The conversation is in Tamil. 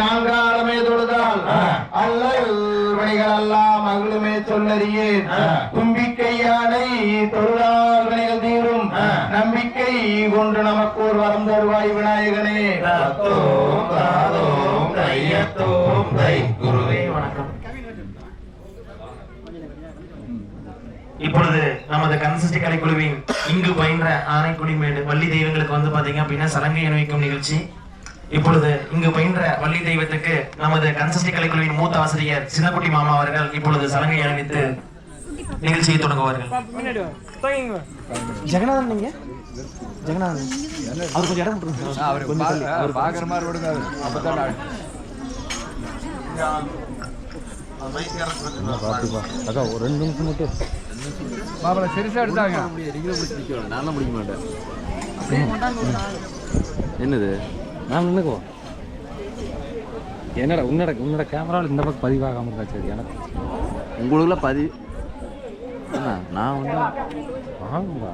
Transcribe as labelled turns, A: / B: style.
A: நான்காலமே தொழுதால் அல்லல் வினைகள் எல்லாம் மகளுமே சொல்லறியேன். தும்பிக்கை யானை தொழுதால் வினைகள் தீரும். நம்பிக்கை கொண்டு நமக்கு ஒரு வரம் தருவாய் விநாயகனே.
B: குருவே
C: வணக்கம். இப்பொழுது நமது கன்சிஸ்டி கலைக்குழுவின் இங்கு பயின்ற ஆனைக்குடிமேடு வள்ளி தெய்வங்களுக்கு வந்து பாத்தீங்க அப்படின்னா சலங்கை அணிவிக்கும் நிகழ்ச்சி. இப்பொழுது இங்கு பயின்ற வள்ளி தெய்வத்துக்கு நமது கன்சிஸ்டி கலைக்குழுவின் மூத்த ஆசிரியர் சின்னக்குட்டி மாமா அவர்கள் இப்பொழுது சலங்கை அணிவித்து நிகழ்ச்சியை தொடங்குவார்கள்.
D: ஜெகநாதன் நீங்க? ஜெகநாதன். அவர் கொஞ்சம் இடம்
E: அவர் அவர் பாக்குற மாதிரி விடுங்க. அப்பதான்
D: ஒரு ரெண்டு நிமிஷம் மட்டும்.
E: எடுத்தாங்க.
F: மாட்டேன். என்னது?
D: நான் நின்னுக்குவோம் என்னடா உன்னோட உன்னோட கேமராவில் இந்த பக்கம் பதிவாகாம இருக்கா? சரி எனக்கு.
F: உங்களுக்குலாம் பதி என்ன, நான் வந்து
D: ஆகுங்களா